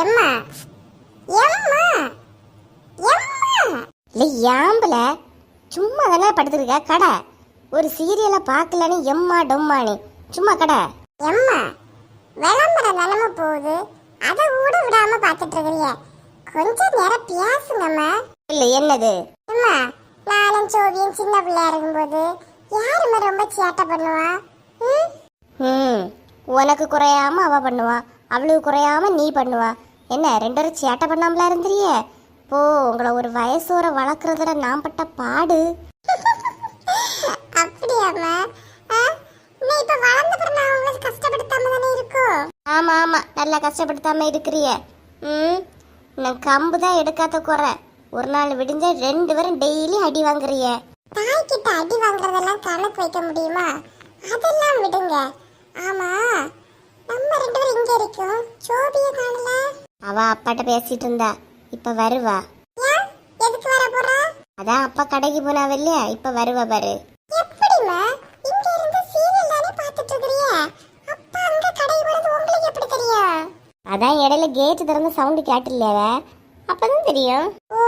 எம்மா? எம்மா? எம்மா? இல்லை ஏம்பல சும்மா தானே படுத்துருக்க? கடை. ஒரு சீரியலை பார்க்கலன்னு எம்மா டொம்மானு சும்மா கடை. எம்மா? விளம்பர நிலம போகுது. அதை கூட விடாம பார்த்துட்டு இருக்கிறிய. கொஞ்ச நேரம் பேசுங்கம்மா. இல்லை என்னது? அம்மா நானும் சோவியும் சின்ன பிள்ளையா இருக்கும்போது யாருமே ரொம்ப சேட்டை பண்ணுவா? ம்? ம். உனக்கு குறையாம அவ பண்ணுவா. அவளுக்கு குறையாம நீ பண்ணுவா. என்ன ரெண்டு பேரும் சேட்டை பண்ணாமலா இருந்துறியே போ உங்களை ஒரு வயசோர வளர்க்குறதுல நான் பட்ட பாடு. அப்படியாம்மா ஆ? நீ இப்ப வளர்ந்த பிறகு நான் உங்களை கஷ்டப்படுத்தாம தானே இருக்கும் ஆமா ஆமா நல்லா கஷ்டப்படுத்தாம இருக்கிறிய. ம்? நான் கம்பு தான் எடுக்காத குறை. ஒரு நாள் விடிஞ்ச ரெண்டு பேரும் டெய்லி அடி வாங்குறிய. தாய்கிட்ட அடி வாங்குறதெல்லாம் கணக்கு வைக்க முடியுமா? அதெல்லாம் விடுங்க. ஆமா நம்ம ரெண்டு பேரும் இங்க இருக்கோம். சோபிய காணல. அவ அப்பாட்ட பேசிட்டு இருந்தா. இப்ப வருவா. அதான் அப்பா கடைக்கு போனாவ இல்லையா? இப்ப வருவா பாரு. அதான் இடையில கேட் திறந்து சவுண்டு கேட்டில்லையாவ அப்பதான் தெரியும். ஓ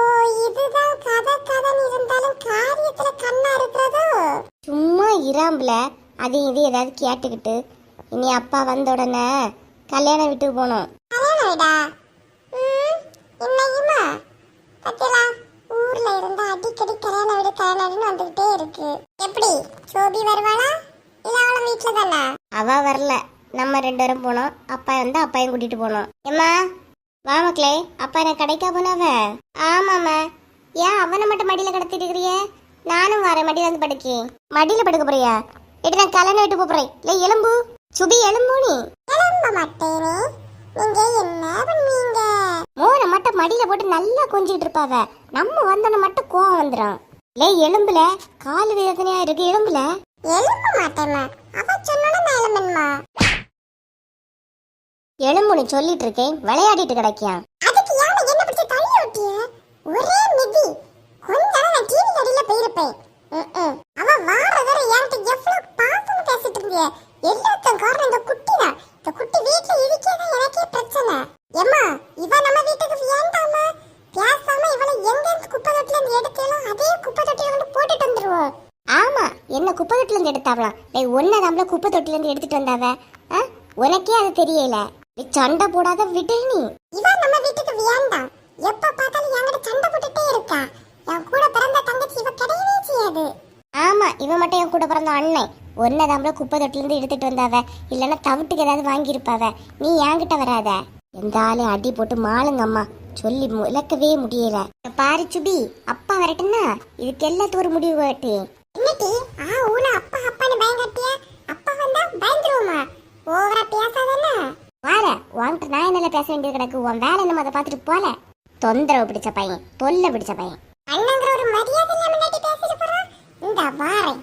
இதுதான் கதை கதைன்னு இருந்தாலும் காரியத்துல கண்ணா இருக்கிறதோ? சும்மா இராம்புல. அதையும் இது ஏதாவது கேட்டுக்கிட்டு. இனி அப்பா வந்த உடனே கல்யாணம் வீட்டுக்கு போகணும். கல்யாணம்டா ம் இன்னைக்குமா பத்திலா ஊர்ல இருந்து அடிக்கடி கல்யாண வீடு கல்யாணம் வந்துகிட்டே இருக்கு. எப்படி? சோபி வருவாளா? இல்ல அவள வீட்டுல தானா அவ வரல. நம்ம ரெண்டு பேரும் போனோம். அப்பா வந்து அப்பாயும் கூட்டிட்டு போனோம். ஏம்மா? வா மக்களே அப்பா என்ன கடைக்கா போனாவ? ஆமாம்மா. ஏன் அவனை மட்டும் மடியில கடத்திட்டு இருக்கிறிய? நானும் வரேன் மடியில வந்து படுக்கேன். மடியில படுக்க போறியா? எட்டு நான் கல்யாணம் வீட்டு போறேன். இல்ல எலும்பு. சுபி எலும்பு நீ. கிளம்ப மாட்டேனே. நீங்க என்ன பண்ணுவீங்க மோரை மட்டும் மடியில போட்டு நல்லா கொஞ்சிட்டு இருப்பாவ. நம்ம வந்தோன்னு மட்டும் கோவம் வந்துடும் லே எலும்புல? கால் வேதனையா இருக்கு எலும்புல? எழும்ப மாட்டேம்மா. அவ சொன்னா நான் எழும்பணுமா எலும்பு நீ சொல்லிட்டு இருக்கேன் விளையாடிட்டு கிடைக்கியா அதுக்கு யானை என்ன பிடிச்சி தள்ளி விட்டிய ஒரே மிதி. கொஞ்ச நேரம் நான் டிவி அடியில போயிருப்பேன். ம்ம். அவ வார வர என்கிட்ட எவ்வளவு பாசம் பேசிட்டு இருந்திய எல்லாத்துக்கும் காரணம் இந்த குட்டி தான் இந்த குட்டி வீட்டுல இருக்கேதான் எனக்கே பிரச்சனை ஏம்மா இவ நம்ம வீட்டுக்கு வேண்டாமா பேசாம இவளை எங்க இருந்து குப்பை தொட்டில இருந்து எடுத்தாலும் அதே குப்பை தொட்டில கொண்டு போட்டுட்டு வந்துருவோம் ஆமா என்ன குப்பை எடுத்தாவலாம் டேய் ஒன்ன நம்மள குப்பை தொட்டில இருந்து எடுத்துட்டு வந்தாவ? ஆ? உனக்கே அது தெரியல. நீ சண்டை போடாத விடு நீ. இவ நம்ம வீட்டுக்கு வேண்டாம் எப்ப பார்த்தாலும் என்கிட்ட சண்டை போட்டுட்டே இருக்கா. என் கூட பிறந்த தங்கச்சி இவ கிடையவே செய்யாது. ஆமா இவன் மட்டும் என் கூட பிறந்த அண்ணன். ஒன்ன நம்மள குப்பை தொட்டில இருந்து எடுத்துட்டு வந்தாவ? இல்லைன்னா தவிட்டுக்கு ஏதாவது வாங்கியிருப்பாவ? நீ என்கிட்ட வராத. எந்த ஆளையும் அடி போட்டு மாளுங்க அம்மா சொல்லி விளக்கவே முடியல. பாரு சுபி அப்பா வரட்டுன்னா இதுக்கு எல்லாத்துக்கும் ஒரு முடிவு வரட்டு ஓவரா பேசாதல்ல வார உன்கிட்ட நான் என்ன பேச வேண்டியது கிடக்கு? உன் வேலை நம்ம அதை பார்த்துட்டு போல. தொந்தரவு பிடிச்ச பையன் தொல்லை பிடிச்ச பையன். அண்ணங்கிற ஒரு மரியாதை இல்லாம பேசிட்டு போறான் இந்த வாரேன்.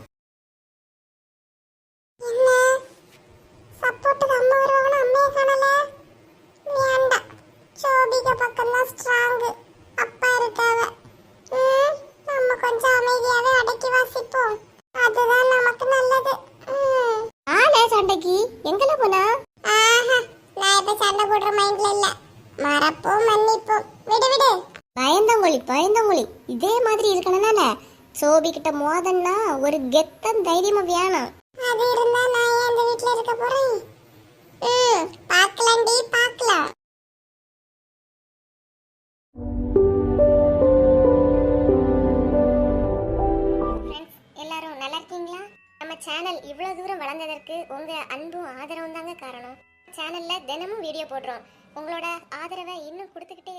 மறப்போம் மன்னிப்போம் விடு விடு. பயந்தங்கொழி பயந்தங்கொழி இதே மாதிரி இருக்கணும்னால சோபி கிட்ட மோதன்னா ஒரு கெத்தன் தைரியமா வேணும் அது இருந்தா நான் ஏன் அந்த வீட்ல இருக்க போறேன்? ம் பார்க்கலாம்டி பார்க்கலாம். எல்லாரும் நல்லா இருக்கீங்களா? நம்ம சேனல் இவ்வளவு தூரம் வளர்ந்ததற்கு உங்க அன்பும் ஆதரவும் தாங்க காரணம். சேனல்ல தினமும் வீடியோ போடுறோம். உங்களோட ஆதரவை இன்னும் கொடுத்துக்கிட்டே